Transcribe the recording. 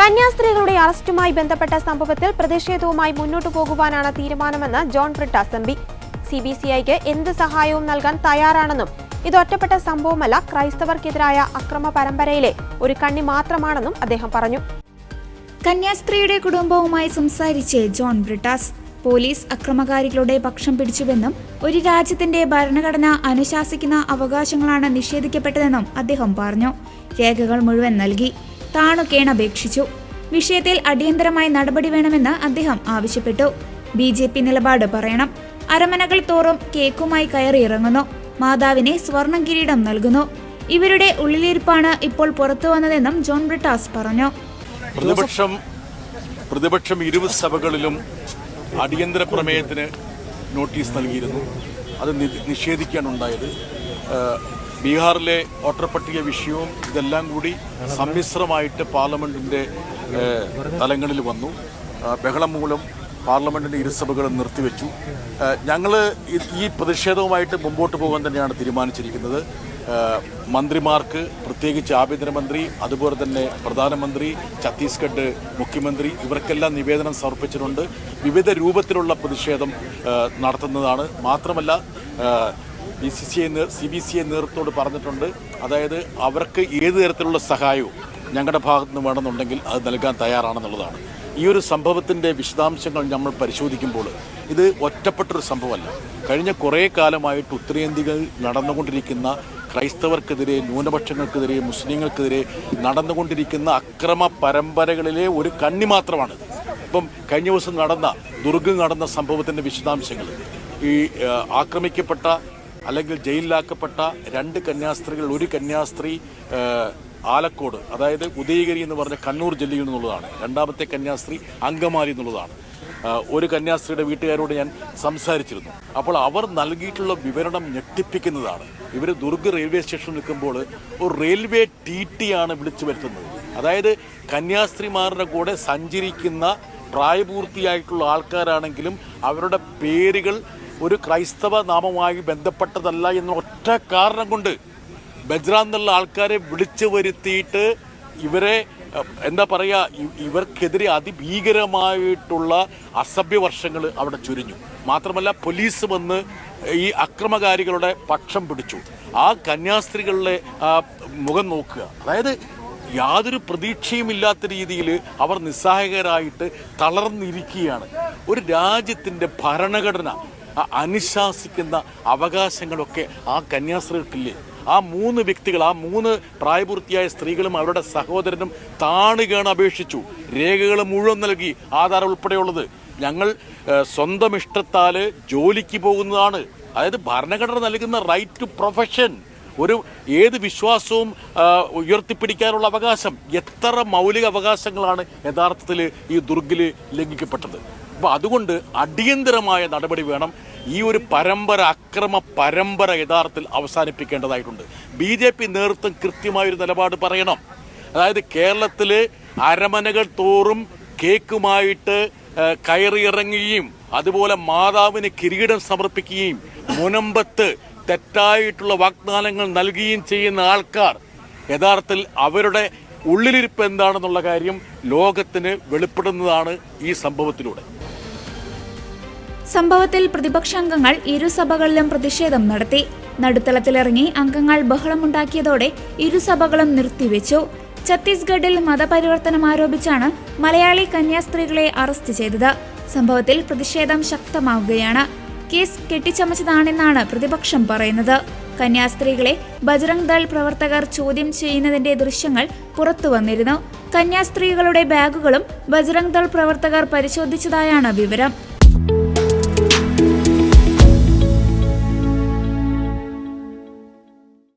കന്യാസ്ത്രീകളുടെ അറസ്റ്റുമായി ബന്ധപ്പെട്ട സംഭവത്തിൽ പ്രതിഷേധവുമായി മുന്നോട്ടു പോകുവാനാണ് തീരുമാനമെന്ന് John Brittas P C B C ഐക്ക് എന്ത് സഹായവും നൽകാൻ തയ്യാറാണെന്നും ഇത് ഒറ്റപ്പെട്ട സംഭവമല്ല ക്രൈസ്തവർക്കെതിരായ അക്രമ പരമ്പരയിലെ ഒരു കണ്ണി മാത്രമാണെന്നും അദ്ദേഹം പറഞ്ഞു. കന്യാസ്ത്രീയുടെ കുടുംബവുമായി സംസാരിച്ച് ജോൺ ബ്രിട്ടാസ് പോലീസ് അക്രമകാരികളുടെ പക്ഷം പിടിച്ചുവെന്നും ഒരു രാജ്യത്തിന്റെ ഭരണഘടന അനുശാസിക്കുന്ന അവകാശങ്ങളാണ് നിഷേധിക്കപ്പെട്ടതെന്നും അദ്ദേഹം പറഞ്ഞു. രേഖകൾ മുഴുവൻ നൽകി. താണു കേണപേക്ഷിച്ചു വിഷയത്തിൽ അടിയന്തരമായി നടപടി വേണമെന്ന് അദ്ദേഹം ആവശ്യപ്പെട്ടു. ബി ജെ പി നിലപാട് പറയണം. അരമനകൾ തോറും കേക്കുമായി കയറിയിറങ്ങുന്നു മാതാവിനെ സ്വർണ കിരീടം നൽകുന്നു. ഇവരുടെ ഉള്ളിലിരിപ്പാണ് ഇപ്പോൾ പുറത്തു വന്നതെന്നും ജോൺ ബ്രിട്ടാസ് പറഞ്ഞു. പ്രതിപക്ഷം പ്രതിപക്ഷം ഇരു സഭകളിലും അടിയന്തര പ്രമേയത്തിന് നോട്ടീസ് നൽകിയിരുന്നു. അത് നി- നിഷേധിക്കുകയാണ് ഉണ്ടായത് ഏഹ് ബീഹാറിലെ വോട്ടർപട്ടിക വിഷയവും ഇതെല്ലാം കൂടി സമ്മിശ്രമായിട്ട് പാർലമെന്റിന്റെ തലങ്ങളിൽ വന്നു. ബഹളം മൂലം പാർലമെന്റിന്റെ ഇരുസഭകളും നിർത്തിവെച്ചു. ഞങ്ങൾ ഈ പ്രതിഷേധവുമായിട്ട് മുമ്പോട്ട് പോകാൻ തന്നെയാണ് തീരുമാനിച്ചിരിക്കുന്നത്. മന്ത്രിമാർക്ക് പ്രത്യേകിച്ച് ആഭ്യന്തരമന്ത്രി അതുപോലെ തന്നെ പ്രധാനമന്ത്രി ഛത്തീസ്ഗഡ് മുഖ്യമന്ത്രി ഇവർക്കെല്ലാം നിവേദനം സമർപ്പിച്ചിട്ടുണ്ട്. വിവിധ രൂപത്തിലുള്ള പ്രതിഷേധം നടത്തുന്നതാണ്. മാത്രമല്ല B C C I C B C I നേതൃത്വത്തോട് പറഞ്ഞിട്ടുണ്ട്. അതായത് അവർക്ക് ഏത് തരത്തിലുള്ള സഹായവും ഞങ്ങളുടെ ഭാഗത്തു നിന്ന് വേണമെന്നുണ്ടെങ്കിൽ അത് നൽകാൻ തയ്യാറാണെന്നുള്ളതാണ്. ഈ ഒരു സംഭവത്തിന്റെ വിശദാംശങ്ങൾ നമ്മൾ പരിശോധിക്കുമ്പോൾ ഇത് ഒറ്റപ്പെട്ടൊരു സംഭവമല്ല. കഴിഞ്ഞ കുറേ കാലമായിട്ട് ഉത്തരേന്ത്യയിൽ നടന്നുകൊണ്ടിരിക്കുന്ന ക്രൈസ്തവർക്കെതിരെ ന്യൂനപക്ഷങ്ങൾക്കെതിരെ മുസ്ലിങ്ങൾക്കെതിരെ നടന്നുകൊണ്ടിരിക്കുന്ന അക്രമ പരമ്പരകളിലെ ഒരു കണ്ണി മാത്രമാണ് ഇപ്പം കഴിഞ്ഞ ദിവസം നടന്ന ദുർഗം നടന്ന സംഭവത്തിന്റെ വിശദാംശങ്ങൾ. ഈ ആക്രമിക്കപ്പെട്ട അല്ലെങ്കിൽ ജയിലിലാക്കപ്പെട്ട രണ്ട് കന്യാസ്ത്രീകൾ ഒരു കന്യാസ്ത്രീ ആലക്കോട് അതായത് ഉദയഗിരി എന്ന് പറഞ്ഞ കണ്ണൂർ ജില്ലയിൽ നിന്നുള്ളതാണ്. രണ്ടാമത്തെ കന്യാസ്ത്രീ അങ്കമാലി എന്നുള്ളതാണ്. ഒരു കന്യാസ്ത്രീയുടെ വീട്ടുകാരോട് ഞാൻ സംസാരിച്ചിരുന്നു. അപ്പോൾ അവർ നൽകിയിട്ടുള്ള വിവരണം ഞെട്ടിപ്പിക്കുന്നതാണ്. ഇവർ ദുർഗ് റെയിൽവേ സ്റ്റേഷനിൽ നിൽക്കുമ്പോൾ ഒരു റെയിൽവേ ടി ടി ആണ് വിളിച്ചു വരുത്തുന്നത്. അതായത് കന്യാസ്ത്രീമാരുടെ കൂടെ സഞ്ചരിക്കുന്ന പ്രായപൂർത്തിയായിട്ടുള്ള ആൾക്കാരാണെങ്കിലും അവരുടെ പേരുകൾ ഒരു ക്രൈസ്തവ നാമമായി ബന്ധപ്പെട്ടതല്ല എന്ന ഒറ്റ കാരണം കൊണ്ട് ബജ്ര എന്നുള്ള ആൾക്കാരെ വിളിച്ചു വരുത്തിയിട്ട് ഇവരെ എന്താ പറയുക ഇവർക്കെതിരെ അതിഭീകരമായിട്ടുള്ള അസഭ്യവർഷങ്ങൾ അവിടെ ചുരിഞ്ഞു. മാത്രമല്ല പോലീസ് വന്ന് ഈ അക്രമകാരികളുടെ പക്ഷം പിടിച്ചു. ആ കന്യാസ്ത്രീകളുടെ മുഖം നോക്കുക. അതായത് യാതൊരു പ്രതീക്ഷയുമില്ലാത്ത രീതിയിൽ അവർ നിസ്സഹായകരായിട്ട് തളർന്നിരിക്കുകയാണ്. ഒരു രാജ്യത്തിന്റെ ഭരണഘടന അനുശാസിക്കുന്ന അവകാശങ്ങളൊക്കെ ആ കന്യാസ്ത്രീകൾക്കില്ലേ ആ മൂന്ന് വ്യക്തികൾ ആ മൂന്ന് പ്രായപൂർത്തിയായ സ്ത്രീകളും അവരുടെ സഹോദരനും താണുകയാണ് അപേക്ഷിച്ചു. രേഖകൾ മുഴുവൻ നൽകി ആധാരം ഉൾപ്പെടെയുള്ളത്. ഞങ്ങൾ സ്വന്തം ഇഷ്ടത്താൽ ജോലിക്ക് പോകുന്നതാണ്. അതായത് ഭരണഘടന നൽകുന്ന റൈറ്റ് ടു പ്രൊഫഷൻ ഒരു ഏത് വിശ്വാസവും ഉയർത്തിപ്പിടിക്കാനുള്ള അവകാശം. എത്ര മൗലിക അവകാശങ്ങളാണ് യഥാർത്ഥത്തിൽ ഈ ദുർഗിൽ ലംഘിക്കപ്പെട്ടത്? അപ്പോൾ അതുകൊണ്ട് അടിയന്തരമായ നടപടി വേണം. ഈ ഒരു പരമ്പര അക്രമ പരമ്പര യഥാർത്ഥത്തിൽ അവസാനിപ്പിക്കേണ്ടതായിട്ടുണ്ട്. ബി ജെ പി നേതൃത്വം കൃത്യമായൊരു നിലപാട് പറയണം. അതായത് കേരളത്തിൽ അരമനകൾ തോറും കേക്കുമായിട്ട് കയറിയിറങ്ങുകയും അതുപോലെ മാതാവിന് കിരീടം സമർപ്പിക്കുകയും മുനമ്പത്ത് തെറ്റായിട്ടുള്ള വാഗ്ദാനങ്ങൾ നൽകുകയും ചെയ്യുന്ന ആൾക്കാർ യഥാർത്ഥത്തിൽ അവരുടെ ഉള്ളിലിരിപ്പ് എന്താണെന്നുള്ള കാര്യം ലോകത്തിന് വെളിപ്പെടുന്നതാണ് ഈ സംഭവത്തിലൂടെ. സംഭവത്തിൽ പ്രതിപക്ഷാംഗങ്ങൾ ഇരുസഭകളിലും പ്രതിഷേധം നടത്തി. നടുത്തളത്തിലിറങ്ങി അംഗങ്ങൾ ബഹളമുണ്ടാക്കിയതോടെ ഇരുസഭകളും നിർത്തിവെച്ചു. ഛത്തീസ്ഗഡിൽ മതപരിവർത്തനം ആരോപിച്ചാണ് മലയാളി കന്യാസ്ത്രീകളെ അറസ്റ്റ് ചെയ്തത്. സംഭവത്തിൽ പ്രതിഷേധം ശക്തമാവുകയാണ്. കേസ് കെട്ടിച്ചമച്ചതാണെന്നാണ് പ്രതിപക്ഷം പറയുന്നത്. കന്യാസ്ത്രീകളെ ബജറംഗ് ദൾ പ്രവർത്തകർ ചോദ്യം ചെയ്യുന്നതിന്റെ ദൃശ്യങ്ങൾ പുറത്തുവന്നിരുന്നു കന്യാസ്ത്രീകളുടെ ബാഗുകളും ബജറംഗ് ദൾ പ്രവർത്തകർ പരിശോധിച്ചതായാണ് വിവരം.